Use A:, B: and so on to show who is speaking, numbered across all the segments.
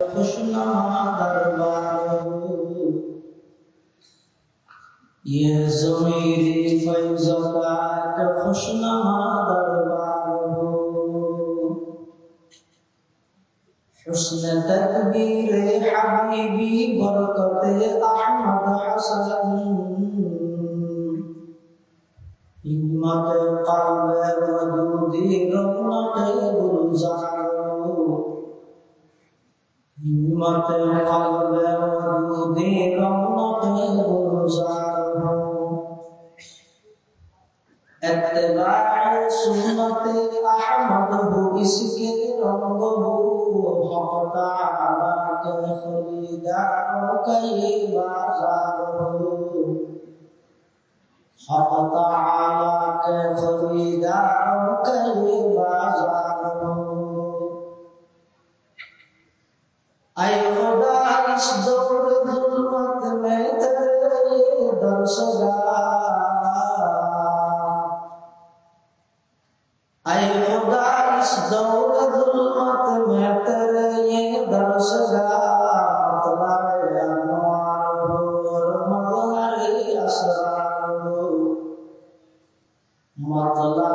A: खुशनुमा दरबार हो ये जमीरी फैज का एक खुशनुमा दरबार हो हुस्न तकबीर हबीबी बरकत अहमद हसन हिम्मत कल्ब वजूदी रौनक गुलजार وتقلبوا بنمطهم زعموا أتباع سنة أحمده اسكي ربه حق تعالى كيخلي دعوك يبعثه حق تعالى كيخلي دعوك يبعثه اے خدا اس زور ظلمت میں تیرے در سجا اے خدا اس زور ظلمت میں تیرے در سجا طلائے انوار بھور مغاری اسرار مطلع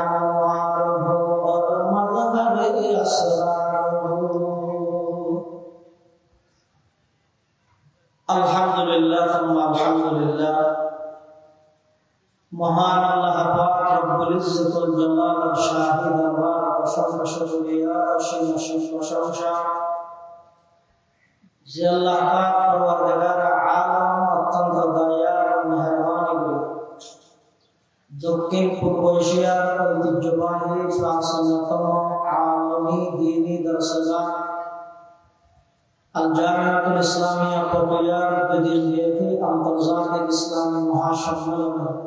A: انوار بھور مغاری اسرار মহান আল্লাহ পাক রব্বুল ইজ্জতুল জালাল শাহী দরবার অসংখ্য শুকরিয়া অসীম অসীম প্রশংসা যে আল্লাহ পাক পরওয়ারদিগার আলম অত্যন্ত দয়ার ও মেহেরবানি দক্ষিণ পূর্ব এশিয়ার ঐতিহ্যবাহী প্রাচীনতম আলমী দিনী দর্শগাহ আল-জামিয়াতুল ইসলামিয়া পর্যায়ের দুদিন ব্যাপী আন্তর্জাতিক ইসলামী মহাসম্মেলনে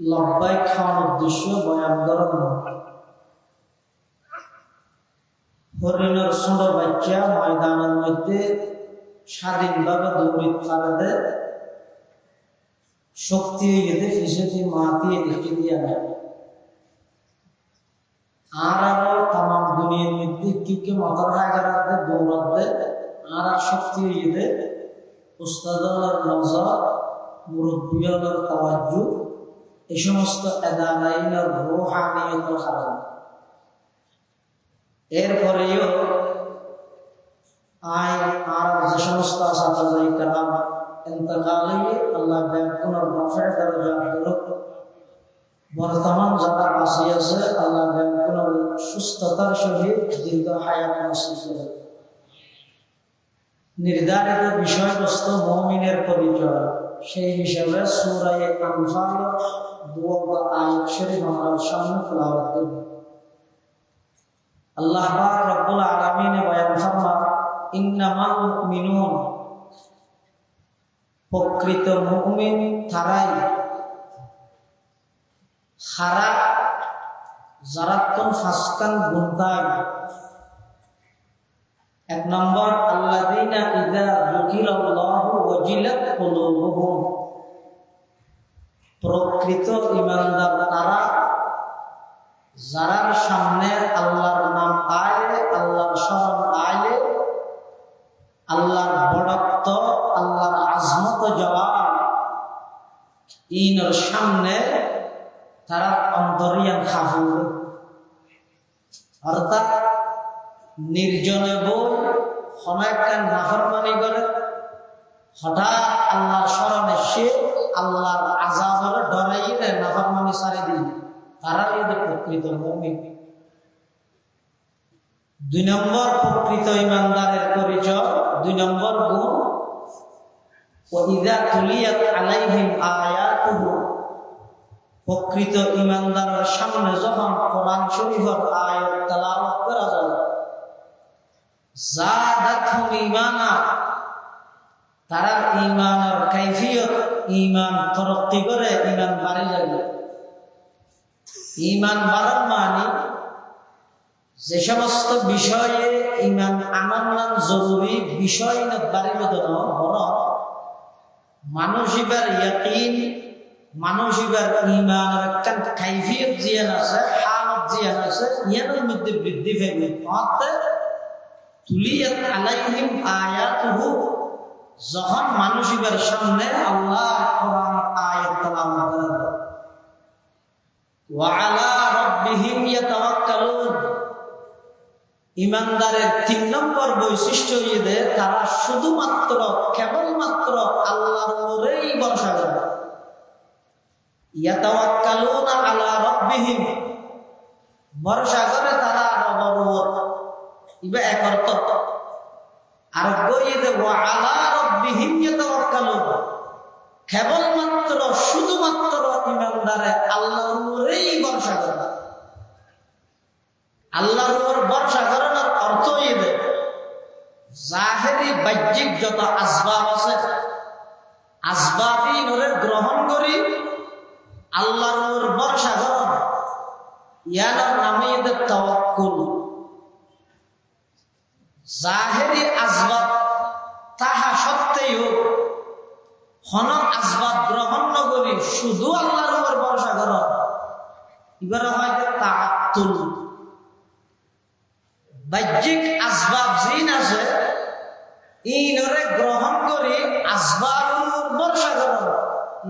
A: লব্বাই খাওয়ার উদ্দেশ্য বয়ান করানো হরিণের ছোট বাচ্চা ময়দানের মধ্যে স্বাধীনভাবে দৌড়িত পারে শক্তি এতে ফিসেটি মাতিয়ে রেখে দিয়া আর আরও তাম দুনিয়ার মধ্যে কি কি হাগারাতে দৌড়াতে আর আর শক্তি এতে উস্তাদের নজর মুরব্বিয়দের তাওয়াজ্জু এই সমস্ত এরপরেও আয় আর যে সমস্ত আল্লাহ বর্তমান যারা আছে আল্লাহ ব্যাকুনার সুস্থতার সহিত দীর্ঘ হায়াত নির্ধারিত বিষয়বস্তু মমিনের পরিচয় সেই হিসাবে সুরাই আনফাল দুয়া আয়াত শরীফ আমার সামনে তেলাওয়াত করব। আল্লাহ পাক রব্বুল আলামিন বয়ান ফরমান ইন্নামাল মুমিনুন, প্রকৃত মুমিন তারাই খারা জারাত্তন ফাসকান গুন্তায় এক নম্বর, আল্লাযীনা ইযা যুকিরাল্লাহু প্রকৃত ঈমানদার তারা যারার সামনে আল্লাহর নাম আইলে, আল্লাহর স্মরণ আইলে, আল্লাহর বড়ত্ব, আল্লাহর আজমত জবাব ইনর সামনে তারা অন্তরিয়ান খাফুর অর্থাৎ নির্জনে বই হনাইকা নাফরমানি করে, হঠাৎ আল্লাহর স্মরণে সে আল্লাহর আজাবের ডরাইয়ে দেয় নাফরমানি সারি দিই। তারা এদের প্রকৃত মমিন। দুই নম্বর প্রকৃত ইমানদারের পরিচয়, দুই নম্বর গুণ। ওইদা তুলিয়াত আলাইহিম আয়াতুহু। প্রকৃত ইমানদারের সামনে যখন কোরআন শরীফের আয়াত তেলাওয়াত করা যায় জাদাতহুম ঈমানা, তারা ঈমানের কাইফিয়ত ঈমান তরক্কি করে ঈমান বাড়ি যাবে ঈমান বাড়ার মানে যে সমস্ত বিষয়ে ইমান আনান্নান জরুরি বিষয় না বাড়ির জন্য বড় মানুষ এবার ইয়াকিন মানুষ এবার ইমানের একটা কাইফিয়ত জিয়ান আছে, হালত জিয়ান আছে, ইয়ানের মধ্যে বৃদ্ধি পাইবে। অর্থাৎ তুলিয়াত আলাইহিম আয়াতুহু যখন মানুষ এবার সামনে আল্লাহ কোরআন আয়াত তেলাওয়াত ওয়া আলা রাব্বিহিম ইয়াতাওয়াক্কালুন ইমানদারের তিন নম্বর বৈশিষ্ট্য ইয়ে তারা শুধুমাত্র, কেবলমাত্র আল্লাহর উপরেই ভরসা করে। ইয়াতাওয়াক্কালুনা আলা রাব্বিহিম ভরসা করে তারা রবের উপর ইবা এক অর্থ। আর গইয়ে ওয়া আলা রাব্বিহিম ইয়াতাওয়াক্কালুন। কেবলমাত্র শুধুমাত্র ইমানদারে আল্লাহর উপরেই ভরসা করে আল্লাহর উপর ভরসা করানোর অর্থ এদের। জাহেরি বাহ্যিক যত আসবাব আছে, আসবাবই ওরে গ্রহণ করি, আল্লাহর উপর ভরসা করন ইয়ানোর নামে এদের তওয়াক্কুল। জাহেরি হন আসবাব গ্রহণ নগরী শুধু আল্লাহর উপর ভরসা করন এবার হয় তাআত্তুল। বাহ্যিক আসবাব জিন আছে, ইনরে গ্রহণ করে আসবাব ভরসা করো।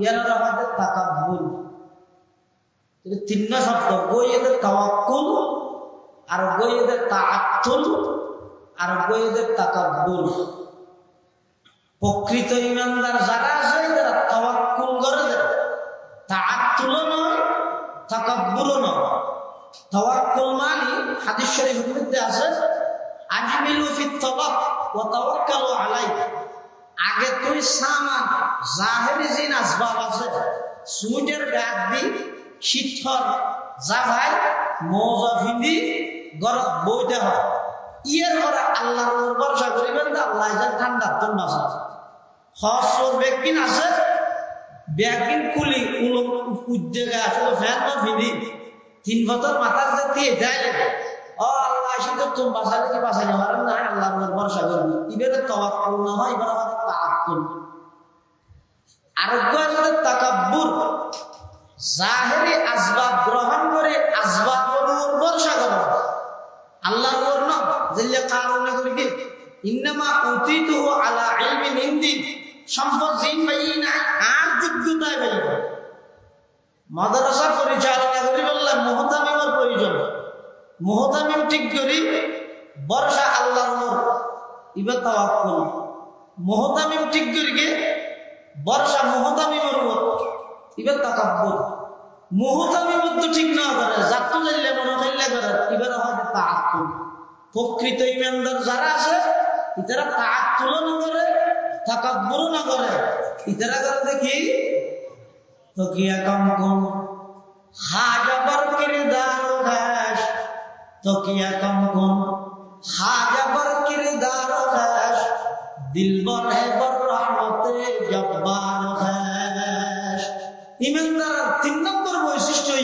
A: ইয়ার আমাদের তাকাব্বুল। তিন শব্দ, গইয়েদের তাওয়াক্কুল, আর গইয়েদের তাআত্তুল, আর গইয়েদের তাকাব্বুল। প্রকৃত ইমানদার যারা আছে, তারা তাওয়াক্কুল করে দেয় তাআত্তুলও নয়, তাকাব্বুরও নয়। তাওয়াক্কুল মানে আছে আজমিলু ফিত তাওয়াক ওয়া তাওয়াক্কালু আলাইহি আগে তুই সামান, জাহেরি জিন আসবাব আছে। সুইটের গাছ দি শীতল যা ভাই মৌজা ফিন্দি গরত বইতে হয়। ইয়ের ঘরে আল্লাহর ভরসা করিবেন না আল্লাহ যা ঠান্ডা, তোর মাসা হসর বেগিন আছে বেগিন কুলি উলো উদ্যোগে আসলে ফ্যান বা ফিন্দি তিন বছর মাথার যে দিয়ে দেয় ও আল্লাহ শুধু তুমি বাসালে কি পারেন না, আল্লাহর উপর ভরসা করবি হয় এবার আমাদের তাআক্কুল আরোগ্য আমাদের তাকাব্বুর। জাহেরি আসবাব গ্রহণ করে আসবাব ভরসা করো। উপর না যেলে কারণে করি কি ইন্নামা উতিতুহু আলা ইলমিন ইনদি সম্পদ জিন পাই না, আর যোগ্যতায় পাই মাদ্রাসা পরিচালনা করি বললাম মোহতামিমের প্রয়োজন। মোহতামিম ঠিক করি, বর্ষা আল্লাহর ইবার তাওয়াক্কুল। মোহতামিম ঠিক করি গে বর্ষা মোহতামিমের উপর ইবার তাকাব্বুর মোহতামিম তো ঠিক না করে জাতু জানলে মনে খাইলে করে, এবার হবে তাআক্কুল প্রকৃত ইমানদার যারা আছে ইতারা তাআক্কুল না করে তাকাব্বুর না করে। ইতারা করে দেখি তকিয়া কম কম হাজাবার কিরদার ঘাস। তকিয়া কম কম হাজাবার কিরদার ঘাস। দিল বনে বর রহমতে জব্বার ঘাস।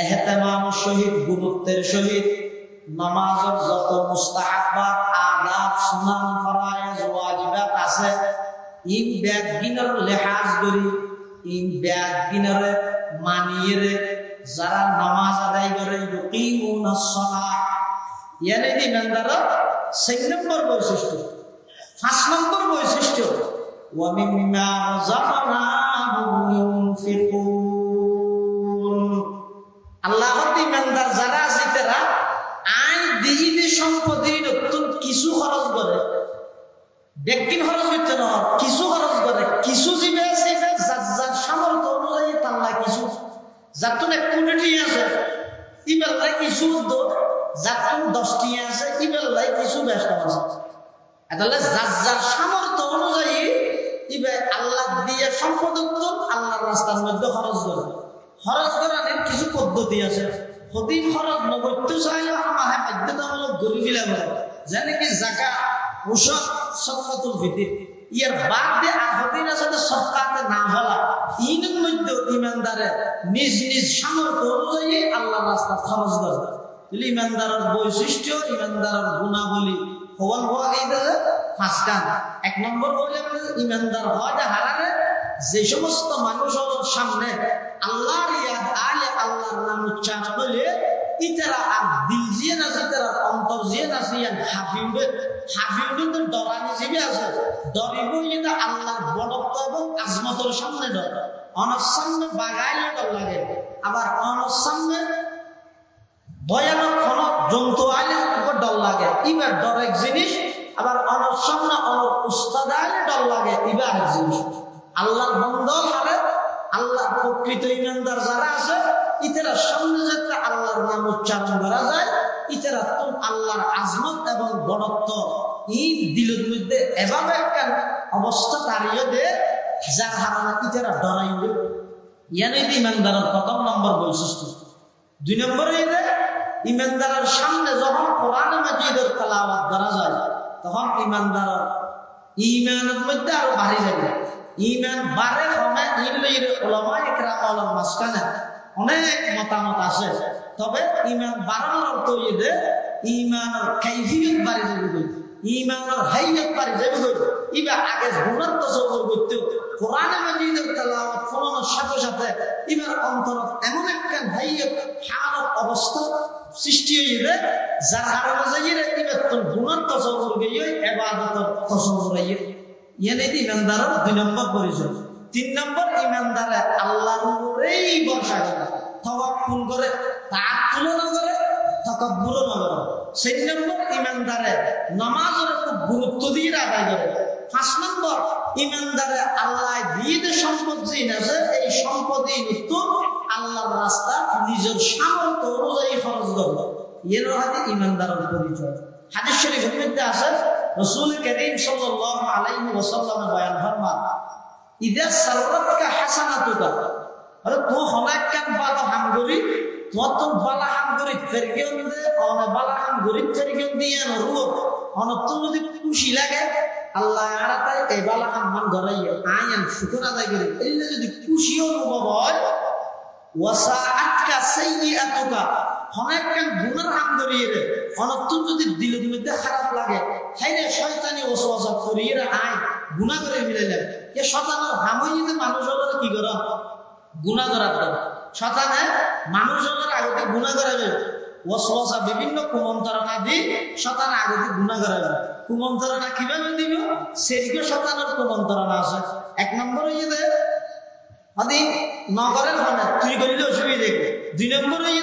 A: এহতেমাম শহীদ, গুরুত্বের সহিত নামাজের যত মুস্তাহাবাত আদাব সুনান ফরায়েজ, ওয়াজিবাত আছে ইন ব্যাগ গিনার লেহাজ করি ইন ব্যাগ গিনারে মানিয়ে যারা নামাজ আদায় করে, ইউকিমুনা সলাহ। ইয়ানি দি বান্দারা সেই নম্বর বৈশিষ্ট্য, পাঁচ নম্বর বৈশিষ্ট্য, ওয়া মিম্মা রাযাকনাহুম ইউনফিকুন। আল্লাহ ইমানদার যারা আছে তারা আই দিহিনে সম্পদের নতুন কিছু খরচ করে। ব্যক্তি খরচ করতে না কিছু খরচ করে। কিছু জিবে সিবে যার যার সামর্থ্য অনুযায়ী তাল্লা কিছু। যার তো এক কোটি আছে। ইবেল্লাই কিছু তো যার তো দশটি আছে ইবেল্লাই কিছু ব্যস্ত আছে। তাহলে যার যার সামর্থ্য অনুযায়ী ইবে আল্লাহ দিয়ে সম্পদ আল্লাহর রাস্তার মধ্যে খরচ করে। খরচ করার কিছু পদ্ধতি আছে। যদি খরচ নগরতে চাইলে আমার বাধ্যতামূলক গরিবি লাগবে যেনে কি জাকা ওষুধ সৎকাতুল ভিত্তি ইয়ার বাদ দিয়ে হদিন আসলে সৎকাতে না হলা ইনের মধ্যে ইমানদারে নিজ নিজ সামর্থ্য অনুযায়ী আল্লাহর রাস্তা খরচ করে তাহলে ইমানদারের বৈশিষ্ট্য ইমানদারের গুণাবলী হওয়ার হওয়া এই এক নম্বর বলে ইমানদার হয় যে যে সমস্ত মানুষের সামনে আল্লাহর আলে আল্লাহর নাম উচ্চারণ করলে ইতারা আর দিল জিয়ে না ইতারা অন্তর জিয়ে না ইয়ান হাফিউবে হাফিউবে তো ডরানি জিবে আছে। ডরিব এটা আল্লাহর বড়ত্ব এবং আজমতর সামনে ডর অনার বাগাইলে ডর লাগে। আবার অনার ভয়ানক কোন জন্তু আইলে উপর ডর লাগে। ইবার ডর এক জিনিস, আবার অনর সামনে উস্তাদ আইলে ডর লাগে। ইবার এক জিনিস। আল্লাহর বন্ধ হারে আল্লাহ প্রকৃত ইমানদার যারা আছে, ইতারা সামনে যাতে আল্লাহর নাম উচ্চারণ করা যায়। ইতারা তো আল্লাহর আজমত এবং বড়ত্ব ই দিলের মধ্যে এভাবে একটা অবস্থা দাঁড়িয়ে দে, যার হারানা ইতারা ডরাইবে ইয়ানে ইমানদারের প্রথম নম্বর বৈশিষ্ট্য। দুই নম্বরে এদের ইমানদারের সামনে যখন কোরআন মাজিদের তেলাওয়াত করা যায়, তখন ইমানদারের ইমানের মধ্যে আরও বাড়ি যাবে। ইমান বাড়ে কমে ইলের ওলামা একরা ওলাম মাঝখানে অনেক মতামত আছে। তবে ইমান বাড়ানোর অর্থ ইয়ে ইমানের কাইফিয়ত বাড়ি যাবে ইমানের হাইয়ত বাড়ি যাবে ইবা আগে গুণার তসব্বর করতে কোরআনে ফলানোর সাথে সাথে ইবার অন্তরত এমন একটা হাইয়ত অবস্থা সৃষ্টি হইবে যার কারণে যাইয়ে ইবার তোর গিয়ে এবাদতের তসব্বর আইয়ে ইয়ানে ইমানদারের দুই নম্বর পরিচয়। তিন নম্বর, ইমানদারে আল্লাহর উপরেই ভরসা করে। তওয়াক্কুল করে তুলনা করে তকব্বুর করে। সেই নম্বর, ইমানদারে নামাজের খুব গুরুত্ব দিয়ে আদায় করে। পাঁচ নম্বর, ইমানদারে আল্লাহ দিয়ে সম্পদ যে আছে এই সম্পদই উত্তম আল্লাহর রাস্তা নিজের সামর্থ্য অনুযায়ী খরচ করবে। এর হাতে ইমানদারের পরিচয়। হাদিস শরীফের মধ্যে আছে রসুল করিম সাল্লাল্লাহু আলাইহি ওয়াসাল্লামের বয়ান ফরমান, ইদা সাররাতকা হাসানাতুকা আরে তো হলাক কাম বালা হামগরি তোমার তো বালা হামগরি ফেরকে দে অনে বালা হামগরি ফেরকে দিয়ে রুহ অনে তো যদি খুশি লাগে, আল্লাহ আরাতাই এই বালা হাম মান ধরাইয়া আয়ান শুকর আদায় করে এলে যদি খুশি অনুভব হয় ওয়াসা আটকা সাইয়্যাতুকা অনেক কান গুনার হাম ধরিয়ে রে অনত্তর যদি দিলের মধ্যে খারাপ লাগে হাইরে শয়তানি ওসওয়াসা করিয়ে রে আয় গুনাহ করে মিলাইলেন এ শতানের হামই যদি মানুষ হলো কি করা? গুনাহ করার দ্বারা শতানে মানুষ হলো আগতে গুনাহ করাবে ওসওয়াসা বিভিন্ন কুমন্ত্রণা দি শতান আগতে গুনাহ করাবে কুমন্ত্রণা কীভাবে দিব? সেদিকে শতানের কুমন্ত্রণা আছে। এক নম্বর যে, আদি নগরের মানে তুই করলে অসুবিধা দুই নম্বর হয়ে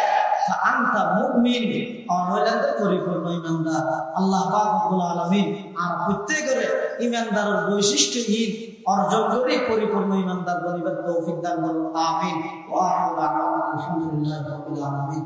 A: আন্তা মুমিন। অনলাইন পরিপূর্ণ ইমানদার। আল্লাহ পাক রব্বুল আলামিন আর প্রত্যেকের ইমানদারের বৈশিষ্ট্য ঈদ অর্জন করে পরিপূর্ণ ইমানদার পরিবার তৌফিক দান করুন। আমিন। আলহামদুলিল্লাহি আলামিন।